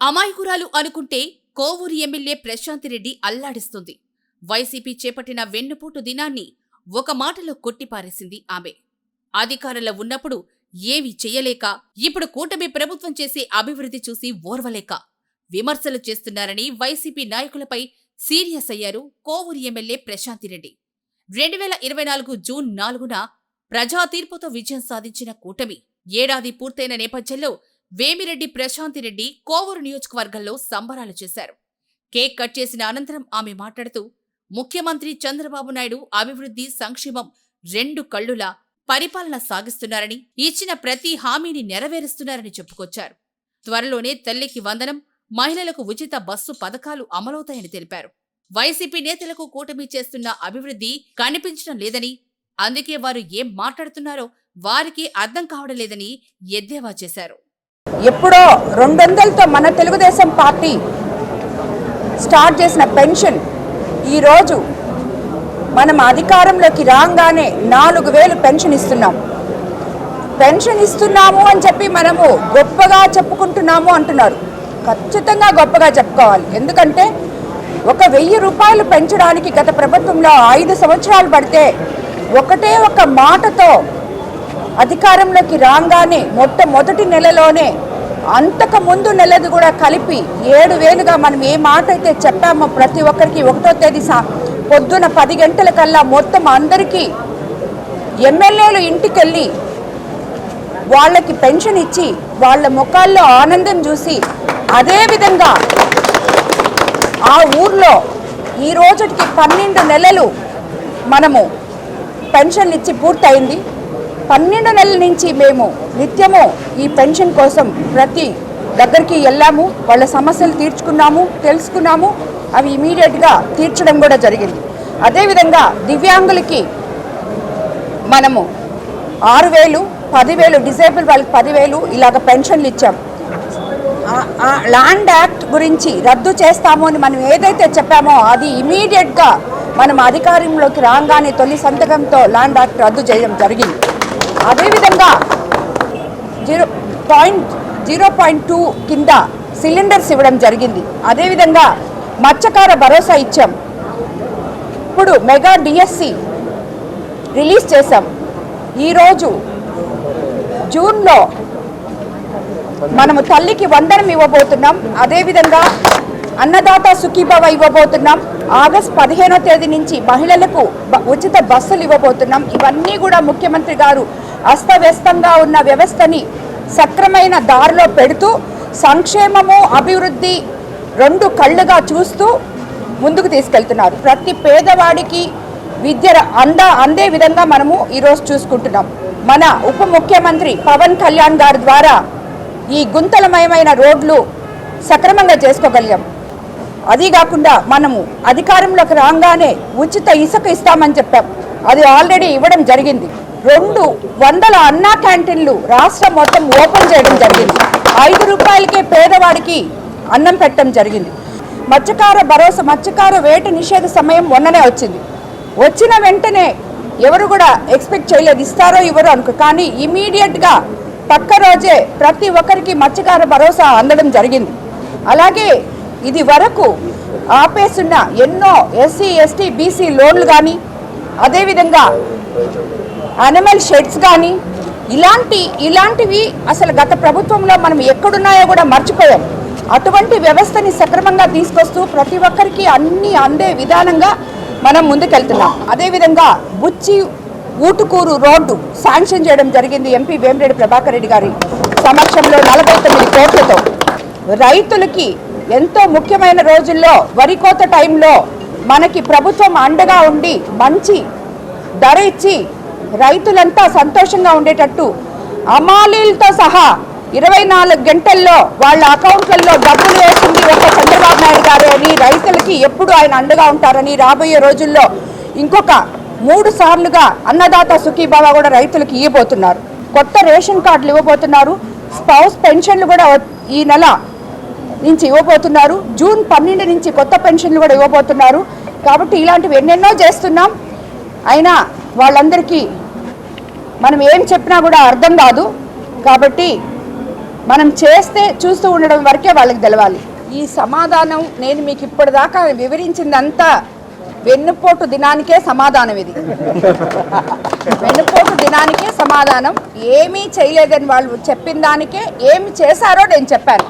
అమాయకురాలు అనుకుంటే కోవూరు ఎమ్మెల్యే ప్రశాంతిరెడ్డి అల్లాడిస్తుంది. వైసీపీ చేపట్టిన వెన్నుపోటు దినాన్ని ఒక మాటలో కొట్టిపారేసింది ఆమె. అధికారంలో ఉన్నప్పుడు ఏమీ చెయ్యలేక ఇప్పుడు కూటమి ప్రభుత్వం చేసే అభివృద్ధి చూసి ఓర్వలేక విమర్శలు చేస్తున్నారని వైసీపీ నాయకులపై సీరియస్ అయ్యారు కోవూరు ఎమ్మెల్యే ప్రశాంతిరెడ్డి రెండు వేల ఇరవై నాలుగు జూన్ నాలుగున ప్రజా తీర్పుతో విజయం సాధించిన కూటమి ఏడాది పూర్తయిన నేపథ్యంలో వేమిరెడ్డి ప్రశాంతిరెడ్డి కోవూరు నియోజకవర్గంలో సంబరాలు చేశారు. కేక్ కట్ చేసిన అనంతరం ఆమె మాట్లాడుతూ ముఖ్యమంత్రి చంద్రబాబు నాయుడు అభివృద్ధి సంక్షేమం రెండు కళ్ళుల పరిపాలన సాగిస్తున్నారని ఇచ్చిన ప్రతి హామీని నెరవేరుస్తున్నారని చెప్పుకొచ్చారు. త్వరలోనే తల్లికి వందనం మహిళలకు ఉచిత బస్సు పథకాలు అమలవుతాయని తెలిపారు. వైసీపీ నేతలకు కూటమి చేస్తున్న అభివృద్ధి కనిపించడం లేదని అందుకే వారు ఏం మాట్లాడుతున్నారో వారికి అర్థం కావడం లేదని ఎద్దేవా చేశారు. ఎప్పుడో రెండు వందలతో మన తెలుగుదేశం పార్టీ స్టార్ట్ చేసిన పెన్షన్ ఈరోజు మనం అధికారంలోకి రాగానే నాలుగు వేలు పెన్షన్ ఇస్తున్నాం. పెన్షన్ ఇస్తున్నాము అని చెప్పి మనము గొప్పగా చెప్పుకుంటున్నాము అంటున్నారు. ఖచ్చితంగా గొప్పగా చెప్పుకోవాలి. ఎందుకంటే ఒక వెయ్యి రూపాయలు పెంచడానికి గత ప్రభుత్వంలో ఐదు సంవత్సరాలు పడితే ఒకటే ఒక మాటతో అధికారంలోకి రాగానే మొట్టమొదటి నెలలోనే అంతకు ముందు నెలది కూడా కలిపి ఏడు వేలుగా మనం ఏ మాట అయితే చెప్పామో ప్రతి ఒక్కరికి ఒకటో తేదీ సా పొద్దున పది గంటల కల్లా మొత్తం అందరికీ ఎమ్మెల్యేలు ఇంటికెళ్ళి వాళ్ళకి పెన్షన్ ఇచ్చి వాళ్ళ ముఖాల్లో ఆనందం చూసి అదే విధంగా ఆ ఊర్లో ఈ రోజుకి పన్నెండు నెలలు మనము పెన్షన్ ఇచ్చి పూర్తయింది. పన్నెండు నెలల నుంచి మేము నిత్యము ఈ పెన్షన్ కోసం ప్రతి దగ్గరికి వెళ్ళాము. వాళ్ళ సమస్యలు తీర్చుకున్నాము తెలుసుకున్నాము. అవి ఇమీడియట్గా తీర్చడం కూడా జరిగింది. అదేవిధంగా దివ్యాంగులకి మనము ఆరు వేలు పదివేలు డిసేబుల్ వాళ్ళకి పదివేలు ఇలాగ పెన్షన్లు ఇచ్చాం. ఆ- ల్యాండ్ యాక్ట్ గురించి రద్దు చేస్తాము అని మనం ఏదైతే చెప్పామో అది ఇమీడియట్గా మనం అధికారంలోకి రాగానే తొలి సంతకంతో ల్యాండ్ యాక్ట్ రద్దు చేయడం జరిగింది. అదేవిధంగా zero point zero point two కింద సిలిండర్స్ ఇవ్వడం జరిగింది. అదేవిధంగా మత్స్యకార భరోసా ఇచ్చాం. ఇప్పుడు మెగా డిఎస్సి రిలీజ్ చేశాం. ఈరోజు జూన్లో మనము తల్లికి వందనం ఇవ్వబోతున్నాం. అదేవిధంగా అన్నదాత సుఖీభవ ఇవ్వబోతున్నాం. ఆగస్ట్ పదిహేనో తేదీ నుంచి మహిళలకు ఉచిత బస్సులు ఇవ్వబోతున్నాం. ఇవన్నీ కూడా ముఖ్యమంత్రి గారు అస్తవ్యస్తంగా ఉన్న వ్యవస్థని సక్రమైన దారిలో పెడుతూ సంక్షేమము అభివృద్ధి రెండు కళ్ళుగా చూస్తూ ముందుకు తీసుకెళ్తున్నారు. ప్రతి పేదవాడికి విద్య అంద అందే విధంగా మనము ఈరోజు చూసుకుంటున్నాం. మన ఉప ముఖ్యమంత్రి పవన్ కళ్యాణ్ గారి ద్వారా ఈ గుంతలమయమైన రోడ్లు సక్రమంగా చేసుకోగలిగాం. అది కాకుండా మనము అధికారంలోకి రాగానే ఉచిత ఇసుక ఇస్తామని చెప్పాం. అది ఆల్రెడీ ఇవ్వడం జరిగింది. రెండు వందల అన్నా క్యాంటీన్లు రాష్ట్రం మొత్తం ఓపెన్ చేయడం జరిగింది. ఐదు రూపాయలకే పేదవాడికి అన్నం పెట్టడం జరిగింది. మత్స్యకార భరోసా మత్స్యకార వేట నిషేధ సమయం మొన్ననే వచ్చింది. వచ్చిన వెంటనే ఎవరు కూడా ఎక్స్పెక్ట్ చేయలేదు ఇస్తారో ఇవ్వరో అనుకో. కానీ ఇమీడియట్గా పక్క రోజే ప్రతి ఒక్కరికి మత్స్యకార భరోసా అందడం జరిగింది. అలాగే ఇది వరకు ఆపేస్తున్న ఎన్నో ఎస్సీ ఎస్టీ బీసీ లోన్లు కానీ అదేవిధంగా అనిమల్ షెడ్స్ కానీ ఇలాంటి ఇలాంటివి అసలు గత ప్రభుత్వంలో మనం ఎక్కడున్నాయో కూడా మర్చిపోయాం. అటువంటి వ్యవస్థని సక్రమంగా తీసుకొస్తూ ప్రతి ఒక్కరికి అన్ని అందే విధానంగా మనం ముందుకెళ్తున్నాం. అదేవిధంగా బుచ్చి ఊటుకూరు రోడ్డు శాంక్షన్ చేయడం జరిగింది ఎంపీ వేమిరెడ్డి ప్రభాకర్ రెడ్డి గారి సమక్షంలో నలభై తొమ్మిది కోట్లతో. రైతులకి ఎంతో ముఖ్యమైన రోజుల్లో వరి కోత టైంలో మనకి ప్రభుత్వం అండగా ఉండి మంచి ధర ఇచ్చి రైతులంతా సంతోషంగా ఉండేటట్టు అమాలీలతో సహా ఇరవై నాలుగు గంటల్లో వాళ్ళ అకౌంట్లలో డబ్బులు వేసింది ఒక చంద్రబాబు నాయుడు గారు అని రైతులకి ఎప్పుడు ఆయన అండగా ఉంటారని రాబోయే రోజుల్లో ఇంకొక మూడు సార్లుగా అన్నదాత సుఖీభావ కూడా రైతులకు ఇవ్వబోతున్నారు. కొత్త రేషన్ కార్డులు ఇవ్వబోతున్నారు. స్పౌస్ పెన్షన్లు కూడా ఈ నెల నుంచి ఇవ్వబోతున్నారు. జూన్ పన్నెండు నుంచి కొత్త పెన్షన్లు కూడా ఇవ్వబోతున్నారు. కాబట్టి ఇలాంటివి ఎన్నెన్నో చేస్తున్నాం. అయినా వాళ్ళందరికీ మనం ఏం చెప్పినా కూడా అర్థం కాదు. కాబట్టి మనం చేస్తే చూస్తూ ఉండడం వరకే వాళ్ళకి తెలవాలి. ఈ సమాధానం నేను మీకు ఇప్పటిదాకా వివరించిందంతా వెన్నుపోటు దినానికే సమాధానం ఇది. వెన్నుపోటు దినానికే సమాధానం. ఏమీ చేయలేదని వాళ్ళు చెప్పిన దానికే ఏమి చేశారో నేను చెప్పాను.